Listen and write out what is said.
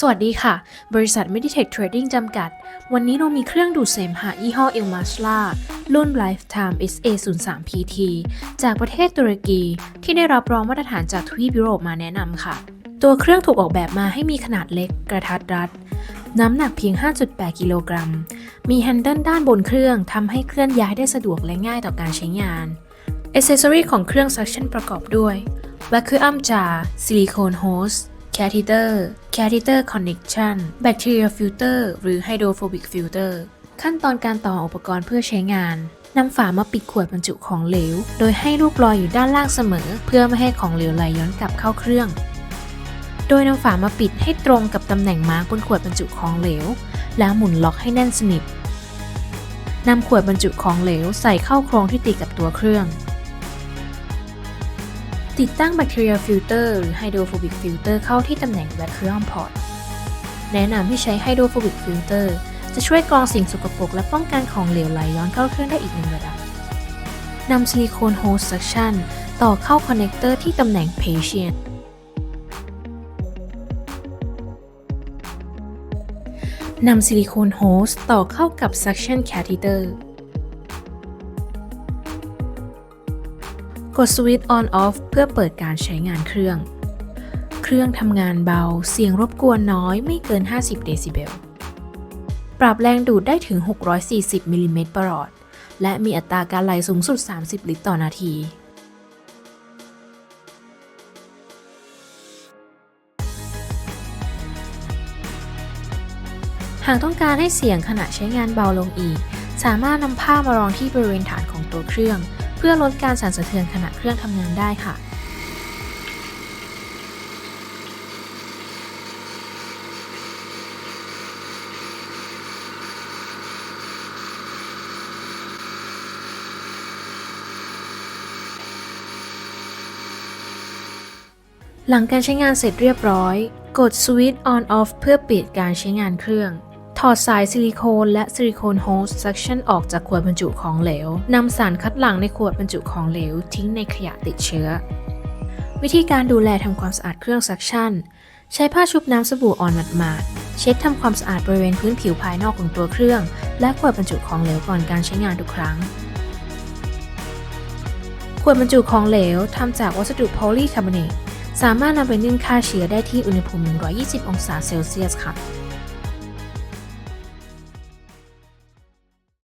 สวัสดีค่ะ บริษัท Meditech Trading จำกัด วันนี้เรามีเครื่องดูดเสมหะยี่ห้อ El Masla รุ่น Lifetime SA03 PT จากประเทศตุรกี ที่ได้รับรองมาตรฐานจากทวีปยุโรปมาแนะนำค่ะ ตัวเครื่องถูกออกแบบมาให้มีขนาดเล็กกระทัดรัด น้ำหนักเพียง 5.8 กิโลกรัม มีแฮนเดิลด้านบนเครื่องทำให้เคลื่อนย้ายได้สะดวกและง่ายต่อการใช้งานอ c เซสซอรีของเครื่อง suction ประกอบด้วย vacuum jar ซิลิโคน hose catheter catheter connection bacteria filter หรือ hydrophobic filter ขั้นตอนการต่ออุปกรณ์เพื่อใช้งานนำฝามาปิดขวดบรรจุของเหลว โดยให้ลูกลอยอยู่ด้านล่างเสมอ เพื่อไม่ให้ของเหลวไหลย้อนกลับเข้าเครื่อง โดยนำฝามาปิดให้ตรงกับตำแหน่งมาร์กบนขวดบรรจุของเหลว แล้วหมุนล็อกให้แน่นสนิทนำขวดบรรจุของเหลวใส่เข้าโครงที่ติดกับตัวเครื่อง ติดตั้งแบคทีเรียฟิลเตอร์หรือไฮโดรโฟบิกฟิลเตอร์เข้าที่ตำแหน่ง Vacuum Port แนะนำให้ใช้ไฮโดรโฟบิกฟิลเตอร์จะช่วยกรองสิ่งสกปรกและป้องกันของเหลวไหลย้อนเข้าเครื่องได้อีกหนึ่งระดับนำซิลิโคนโฮส suction ต่อเข้าคอนเนคเตอร์ที่ตำแหน่ง Patient นำซิลิโคนโฮสต่อเข้ากับ suction catheter กดสวิตช์ on off เพื่อเปิดการใช้งานเครื่อง เครื่องทำงานเบา เสียงรบกวนน้อยไม่เกิน 50 เดซิเบล ปรับแรงดูดได้ถึง 640 มิลลิเมตรประหลอด และมีอัตราการไหลสูงสุด 30 ลิตรต่อนาที หากต้องการให้เสียงขณะใช้งานเบาลงอีก สามารถนำผ้ามารองที่บริเวณฐานของตัวเครื่อง พื่อลดการสั่นสะเทือนขณะเครื่องทำงานได้ค่ะ หลังการใช้งานเสร็จเรียบร้อย กดสวิตช์ on off เพื่อปิดการใช้งานเครื่อง ถอดสายซิลิโคนและซิลิโคนโฮส suction ออกจากขวดบรรจุของเหลวนำสารคัดหลั่งในขวดบรรจุของเหลวทิ้งในขยะติดเชื้อ วิธีการดูแลทำความสะอาดเครื่อง suction ใช้ผ้าชุบน้ำสบู่อ่อนหมาดๆเช็ดทำความสะอาดบริเวณพื้นผิวภายนอกของตัวเครื่อง และขวดบรรจุของเหลวก่อนการใช้งานทุกครั้ง ขวดบรรจุของเหลวทำจากวัสดุโพลีคาร์บอเนตสามารถนำไปนึ่งฆ่าเชื้อได้ที่อุณหภูมิ 120 องศาเซลเซียสค่ะ